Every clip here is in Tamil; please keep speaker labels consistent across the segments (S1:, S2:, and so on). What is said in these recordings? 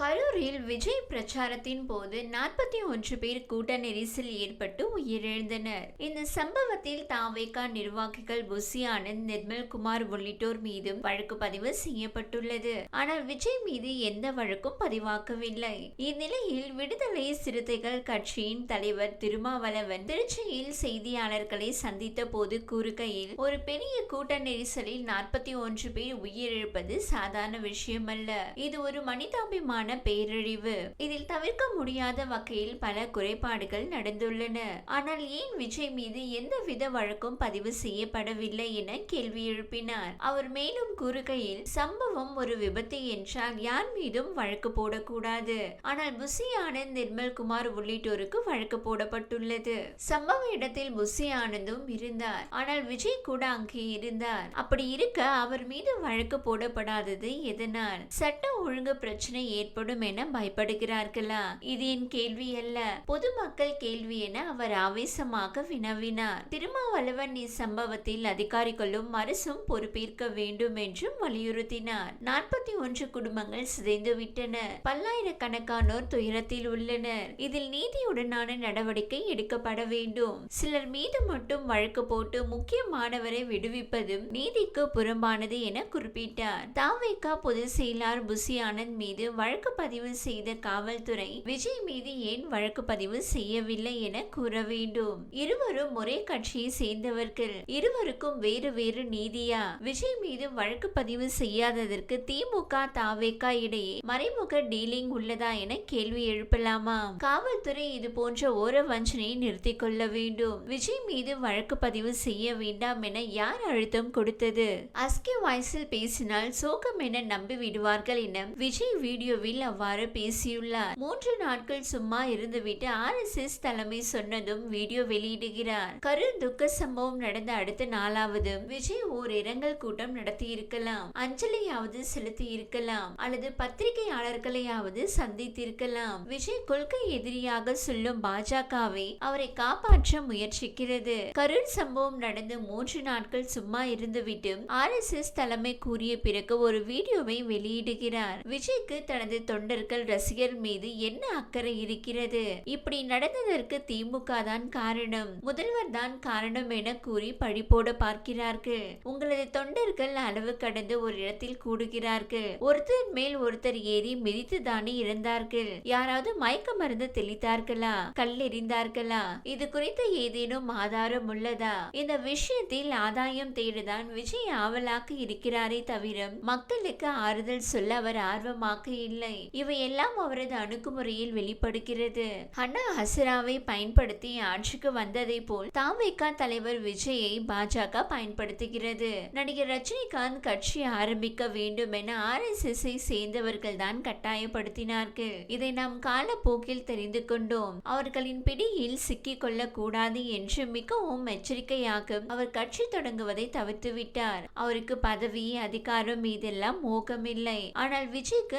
S1: கரூரில் விஜய் பிரச்சாரத்தின் போது நாற்பத்தி ஒன்று பேர் கூட்ட நெரிசல் ஏற்பட்டு உயிரிழந்தனர். இந்த சம்பவத்தில் தாவேகா நிர்வாகிகள் புசி ஆனந்த் நிர்மல்குமார் உள்ளிட்டோர் மீதும் வழக்கு பதிவு செய்யப்பட்டுள்ளது. ஆனால் விஜய் மீது எந்த வழக்கும் பதிவாக்கவில்லை இந்நிலையில் விடுதலை சிறுத்தைகள் கட்சியின் தலைவர் திருமாவளவன் திருச்சியில் செய்தியாளர்களை சந்தித்த போது கூறுகையில் ஒரு பெரிய கூட்ட நெரிசலில் நாற்பத்தி ஒன்று பேர் உயிரிழப்பது சாதாரண விஷயமல்ல. இது ஒரு மனிதாபிமான பேரழிவு. இதில் தவிர்க்க முடியாத வகையில் பல குறைபாடுகள் நடந்துள்ளன. ஆனால் ஏன் விஜய் மீது எந்த வித வழக்கும் பதிவு செய்யப்படவில்லை என கேள்வி எழுப்பினார். அவர் மேலும் கூறுகையில் சம்பவம் ஒரு விபத்து என்றால் யார் மீதும் வழக்கு போடக்கூடாது. ஆனால் புசி ஆனந்த் நிர்மல்குமார் உள்ளிட்டோருக்கு வழக்கு போடப்பட்டுள்ளது. சம்பவ இடத்தில் புசி ஆனந்தும் இருந்தார். ஆனால் விஜய் கூட அங்கே இருந்தார். அப்படி இருக்க அவர் மீது வழக்கு போடப்படாதது எதனால்? சட்ட ஒழுங்கு பிரச்சனை ஏற்ப ஏற்படும் என பயப்படுகிறார்களா? இது என் கேள்வி அல்ல. பொதுமக்கள் கேள்வி என அவர் ஆவேசமாக வினவினார். திருமாவளவன் இச்சம்பவத்தில் அதிகாரிகளும் அரசும் பொறுப்பேற்க வேண்டும் என்றும் வலியுறுத்தினார். நாற்பத்தி ஒன்று குடும்பங்கள் சிதைந்து விட்டன. பல்லாயிரக்கணக்கானோர் துயரத்தில் உள்ளனர். இதில் நீதியுடனான நடவடிக்கை எடுக்கப்பட வேண்டும். சிலர் மீது மட்டும் வழக்கு போட்டு முக்கியமானவரை விடுவிப்பதும் நீதிக்கு புறம்பானது என குறிப்பிட்டார். தாவேகா பொதுச் செயலாளர் புசி ஆனந்த் மீது வழக்கு வழக்கு பதிவு செய்த காவல்துறை விஜய் மீது ஏன் வழக்கு பதிவு செய்யவில்லை என கூற வேண்டும். இருவரும் ஒரே கட்சியை சேர்ந்தவர்கள். இருவருக்கும் வேறு வேறு நீதியா? விஜய் மீது வழக்கு பதிவு செய்யாததற்கு திமுக தாவேகா இடையே மறைமுக டீலிங் உள்ளதா என கேள்வி எழுப்பலாமா? காவல்துறை இது போன்ற ஓர வஞ்சனையை நிறுத்திக் கொள்ள வேண்டும். விஜய் மீது வழக்கு பதிவு செய்ய வேண்டாம் என யார் அழுத்தம் கொடுத்தது? அஸ்கி வாய்ஸில் பேசினால் சோகம் என நம்பி விடுவார்கள் என விஜய் வீடியோவில் அவ்வாறு பேசியுள்ளார். மூன்று நாட்கள் சும்மா இருந்துவிட்டு ஆர் எஸ் எஸ் தலைமை சொன்னதும் வீடியோ வெளியிடுகிறார். கரூர் துக்க சம்பவம் நடந்த அடுத்த நாளாவது விஜய் ஓர் இரங்கல் கூட்டம் நடத்தி இருக்கலாம் அஞ்சலியாவது செலுத்தி இருக்கலாம் அல்லது பத்திரிகையாளர்களையாவது சந்தித்திருக்கலாம். விஜய் கொள்கை எதிரியாக சொல்லும் பாஜகவை அவரை காப்பாற்ற முயற்சிக்கிறது. கரூர் சம்பவம் நடந்து மூன்று நாட்கள் சும்மா இருந்துவிட்டு ஆர் எஸ் எஸ் தலைமை கூறிய பிறகு ஒரு வீடியோவை வெளியிடுகிறார். விஜய்க்கு தனது தொண்டர்கள் ரசிகர் மீது என்ன அக்கறை இருக்கிறது? இப்படி நடந்ததற்கு திமுக தான் காரணம். முதல்வர் தான் காரணம் என கூறி பழி போட பார்க்கிறார்கள். உங்களது தொண்டர்கள் அளவு கடந்து ஒரு இடத்தில் கூடுகிறார்கள். ஒருத்தர் மேல் ஒருத்தர் ஏறி மிதித்து தானே இருந்தார்கள் யாராவது மயக்க மருந்து தெளித்தார்களா? கல்லெறிந்தார்களா இது குறித்து ஏதேனும் ஆதாரம் உள்ளதா? இந்த விஷயத்தில் ஆதாயம் தேடுதான் விஜய் ஆவலாக இருக்கிறாரே தவிர மக்களுக்கு ஆறுதல் சொல்ல அவர் ஆர்வமாக இல்லை. இவையெல்லாம் அவரது அணுகுமுறையில் வெளிப்படுகிறது. அண்ணா ஹசராவை பயன்படுத்தி ஆட்சிக்கு வந்ததை போல் தாவேகா தலைவர் விஜயை பாஜக பயன்படுத்துகிறது. நடிகர் ரஜினிகாந்த் கட்சி ஆரம்பிக்க வேண்டும் என ஆர் எஸ் எஸ் சேர்ந்தவர்கள் தான் கட்டாயப்படுத்தினார்கள். இதை நாம் காலப்போக்கில் தெரிந்து கொண்டோம். அவர்களின் பிடியில் சிக்கிக் கொள்ளக் கூடாது என்று மிகவும் எச்சரிக்கையாக அவர் கட்சி தொடங்குவதை தவிர்த்து விட்டார் அவருக்கு பதவி அதிகாரம் மீதெல்லாம் மோகமில்லை. ஆனால் விஜய்க்கு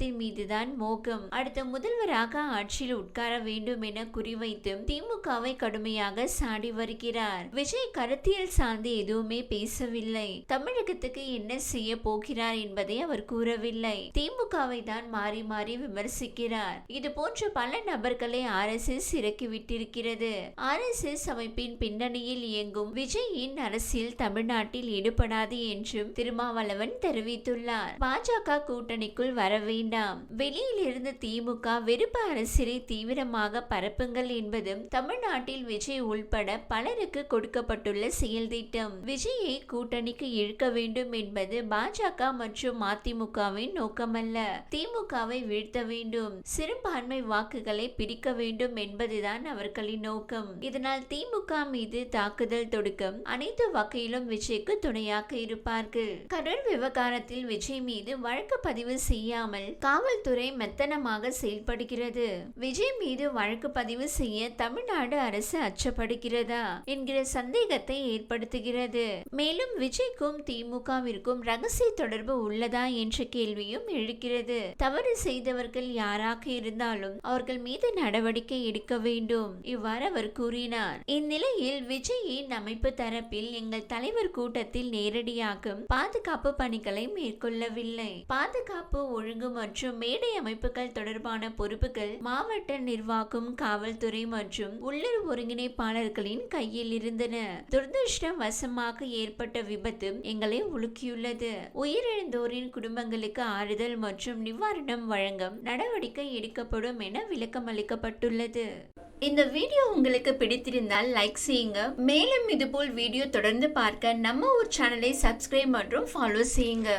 S1: மதத்தின் மீதுதான் மோகம். அடுத்த முதல்வராக ஆட்சியில் உட்கார வேண்டும் என குறிவைத்து திமுகவை கடுமையாக சாடி வருகிறார். விஜய் கருத்தியல் சார்ந்து எதுவுமே பேசவில்லை. தமிழகத்துக்கு என்ன செய்ய போகிறார் என்பதை அவர் கூறவில்லை. திமுகவை தான் மாறி மாறி விமர்சிக்கிறார். இது போன்ற பல நபர்களை ஆர் எஸ் எஸ் இறக்கிவிட்டிருக்கிறது. ஆர் எஸ் எஸ் அமைப்பின் பின்னணியில் இயங்கும் விஜயின் அரசியல் தமிழ்நாட்டில் ஈடுபடாது என்றும் திருமாவளவன் தெரிவித்துள்ளார். பாஜக கூட்டணிக்குள் வரவே வேண்டாம். வெளியில் இருந்து திமுக வெறுப்பு அரசியலை தீவிரமாக பரப்புங்கள் என்பதும் தமிழ்நாட்டில் விஜய் உள்பட பலருக்கு கொடுக்கப்பட்டுள்ள செயல் திட்டம் விஜயை கூட்டணிக்கு இழுக்க வேண்டும் என்பது பாஜக மற்றும் அதிமுகவின் நோக்கமல்ல. திமுகவை வீழ்த்த வேண்டும். சிறுபான்மை வாக்குகளை பிரிக்க வேண்டும் என்பதுதான் அவர்களின் நோக்கம். இதனால் திமுக மீது தாக்குதல் தொடுக்கும் அனைத்து வகையிலும் விஜய்க்கு துணையாக இருப்பார்கள். கரூர் விவகாரத்தில் விஜய் மீது வழக்கு பதிவு செய்யாமல் காவல்துறை மெத்தனமாக செயல்படுகிறது. விஜய் மீது வழக்கு பதிவு செய்ய தமிழ்நாடு அரசு அச்சப்படுகிறதா என்கிற சந்தேகத்தை ஏற்படுத்துகிறது. மேலும் விஜய்க்கும் திமுகவிற்கும் ரகசிய தொடர்பு உள்ளதா என்ற கேள்வியும் எழுகிறது. தவறு செய்தவர்கள் யாராக இருந்தாலும் அவர்கள் மீது நடவடிக்கை எடுக்க வேண்டும் இவ்வாறு அவர் கூறினார். இந்நிலையில் விஜயின் அமைப்பு தரப்பில் எங்கள் தலைவர் கூட்டத்தில் நேரடியாக பாதுகாப்பு பணிகளை மேற்கொள்ளவில்லை. பாதுகாப்பு ஒழுங்குமுறை மற்றும் மேடை அமைப்புகள் தொடர்பான பொறுப்புகள் மாவட்ட நிர்வாகம் காவல்துறை மற்றும் உள்ளூர் ஒருங்கிணைப்பாளர்களின் கையில் இருந்தன. துரதிருஷ்டம் வசமாக ஏற்பட்ட விபத்து எங்களை உலுக்கியுள்ளது. உயிரிழந்தோரின் குடும்பங்களுக்கு ஆறுதல் மற்றும் நிவாரணம் வழங்க நடவடிக்கை எடுக்கப்படும் என விளக்கம் அளிக்கப்பட்டுள்ளது. இந்த வீடியோ உங்களுக்கு பிடித்திருந்தால் லைக் செய்யுங்க. மேலும் இதுபோல் வீடியோ தொடர்ந்து பார்க்க நம்ம ஊர் சேனலை சப்ஸ்கிரைப் மற்றும் ஃபாலோ செய்யுங்க.